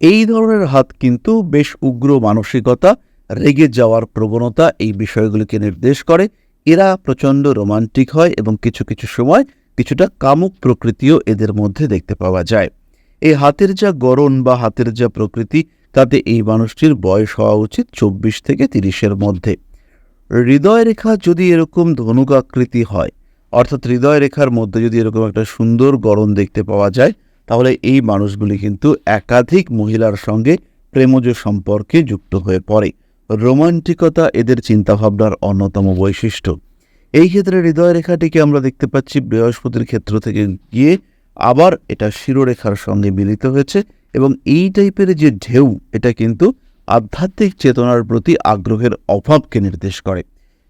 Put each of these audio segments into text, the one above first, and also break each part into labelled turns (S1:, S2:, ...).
S1: এই ধরনের হাত কিন্তু বেশ উগ্র মানসিকতা, রেগে যাওয়ার প্রবণতা এই বিষয়গুলিকে নির্দেশ করে। এরা প্রচণ্ড রোমান্টিক হয় এবং কিছু কিছু সময় কিছুটা কামুক প্রকৃতিও এদের মধ্যে দেখতে পাওয়া যায়। এই হাতের যা গড়ন বা হাতের যা প্রকৃতি, তাতে এই মানুষটির বয়স হওয়া উচিত চব্বিশ থেকে তিরিশের মধ্যে। হৃদয় রেখা যদি এরকম ধনুক আকৃতি হয়, অর্থাৎ হৃদয় রেখার মধ্যে যদি এরকম একটা সুন্দর গড়ন দেখতে পাওয়া যায় তাহলে এই মানুষগুলি কিন্তু একাধিক মহিলার সঙ্গে প্রেমজ সম্পর্কে যুক্ত হয়ে পড়ে। রোমান্টিকতা এদের চিন্তাভাবনার অন্যতম বৈশিষ্ট্য। এই ক্ষেত্রে হৃদয় রেখাটিকে আমরা দেখতে পাচ্ছি, বৃহস্পতির ক্ষেত্র থেকে গিয়ে আবার এটা শিরোরেখার সঙ্গে মিলিত হয়েছে এবং এই টাইপের যে ঢেউ, এটা কিন্তু আধ্যাত্মিক চেতনার প্রতি আগ্রহের অভাবকে নির্দেশ করে।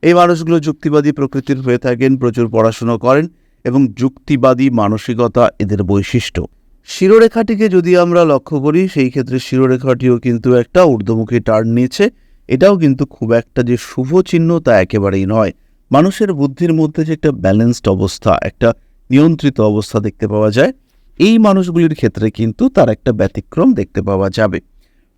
S1: এই মানুষগুলো যুক্তিবাদী প্রকৃতির হয়ে থাকেন, প্রচুর পড়াশুনো করেন এবং যুক্তিবাদী মানসিকতা এদের বৈশিষ্ট্য। শিরোরেখাটিকে যদি আমরা লক্ষ্য করি, সেই ক্ষেত্রে শিরোরেখাটিও কিন্তু একটা ঊর্ধ্বমুখী টার্ন নিয়েছে এটাও কিন্তু খুব একটা যে শুভ চিহ্ন তা একেবারেই নয়। মানুষের বুদ্ধির মধ্যে যে একটা ব্যালেন্সড অবস্থা, একটা নিয়ন্ত্রিত অবস্থা দেখতে পাওয়া যায়। এই মানুষগুলির ক্ষেত্রে কিন্তু তার একটা ব্যতিক্রম দেখতে পাওয়া যাবে।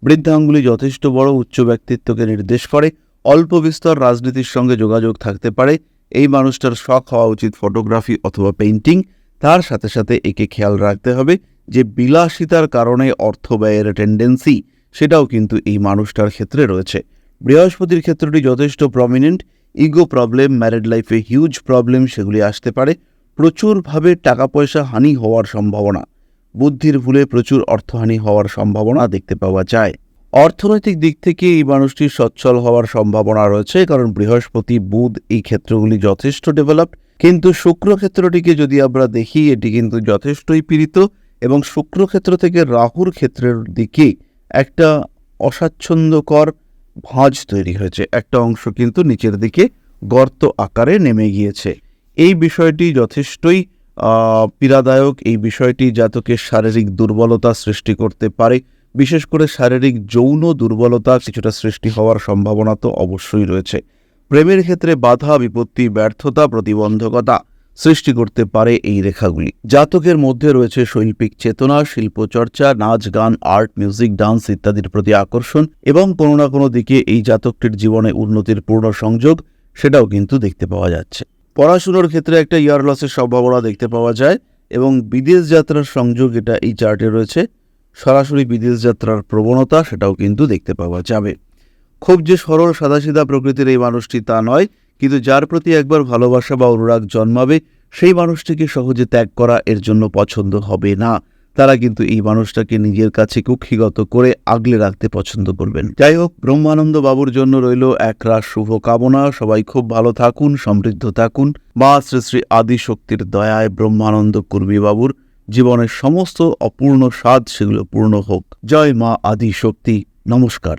S1: বৃদ্ধাঙ্গুলি যথেষ্ট বড়, উচ্চ ব্যক্তিত্বকে নির্দেশ করে। অল্প বিস্তর রাজনীতির সঙ্গে যোগাযোগ থাকতে পারে। এই মানুষটার শখ হওয়া উচিত ফটোগ্রাফি অথবা পেইন্টিং তার সাথে সাথে একে খেয়াল রাখতে হবে। যে বিলাসিতার কারণে অর্থ ব্যয়ের টেন্ডেন্সি সেটাও কিন্তু এই মানুষটার ক্ষেত্রে রয়েছে। বৃহস্পতির ক্ষেত্রটি যথেষ্ট প্রমিনেন্ট ইগো প্রবলেম ম্যারিড লাইফে হিউজ প্রবলেম সেগুলি আসতে পারে। প্রচুরভাবে টাকা পয়সা হানি হওয়ার সম্ভাবনা, বুদ্ধির ভুলে প্রচুর অর্থহানি হওয়ার সম্ভাবনা দেখতে পাওয়া যায়। অর্থনৈতিক দিক থেকে এই মানুষটির সচ্ছল হওয়ার সম্ভাবনা রয়েছে, কারণ বৃহস্পতি, বুধ এই ক্ষেত্রগুলি যথেষ্ট ডেভেলপড কিন্তু শুক্র ক্ষেত্রটিকে যদি আমরা দেখি, এটি কিন্তু যথেষ্টই পীড়িত। এবং শুক্র ক্ষেত্র থেকে রাহুর ক্ষেত্রের দিকে একটা অস্বাচ্ছন্দ্যকর ভাঁজ তৈরি হয়েছে। একটা অংশ কিন্তু নিচের দিকে গর্ত আকারে নেমে গিয়েছে। এই বিষয়টি যথেষ্টই পীড়াদায়ক। এই বিষয়টি জাতকের শারীরিক দুর্বলতা সৃষ্টি করতে পারে। বিশেষ করে শারীরিক যৌন দুর্বলতা কিছুটা সৃষ্টি হওয়ার সম্ভাবনা তো অবশ্যই রয়েছে। প্রেমের ক্ষেত্রে বাধা, বিপত্তি, ব্যর্থতা, প্রতিবন্ধকতা সৃষ্টি করতে পারে এই রেখাগুলি। জাতকের মধ্যে রয়েছে শৈল্পিক চেতনা, শিল্পচর্চা, নাচ, গান, আর্ট, মিউজিক, ডান্স ইত্যাদির প্রতি আকর্ষণ এবং কোনো না কোনো দিকে এই জাতকটির জীবনে উন্নতির পূর্ণ সংযোগ সেটাও কিন্তু দেখতে পাওয়া যাচ্ছে। পড়াশুনোর ক্ষেত্রে একটা ইয়ার লসের সম্ভাবনা দেখতে পাওয়া যায় এবং বিদেশ যাত্রার সংযোগ এটা এই চার্টে রয়েছে। সরাসরি বিদেশ যাত্রার প্রবণতা সেটাও কিন্তু দেখতে পাওয়া যাবে। খুব যে সরল সাদাসিধা প্রকৃতির এই মানুষটি তা নয় কিন্তু যার প্রতি একবার ভালোবাসা বা অনুরাগ জন্মাবে, সেই মানুষটিকে সহজে ত্যাগ করা এর জন্য পছন্দ হবে না। তারা কিন্তু এই মানুষটাকে নিজের কাছে কুক্ষিগত করে আগলে রাখতে পছন্দ করবেন। যাই হোক, ব্রহ্মানন্দ বাবুর জন্য রইল একরাশ শুভ কামনা সবাই খুব ভালো থাকুন, সমৃদ্ধ থাকুন। মা শ্রী শ্রী আদি শক্তির দয়ায় ব্রহ্মানন্দ কুর্মী বাবুর জীবনের সমস্ত অপূর্ণ স্বাদ সেগুলো পূর্ণ হোক। জয় মা আদি শক্তি নমস্কার।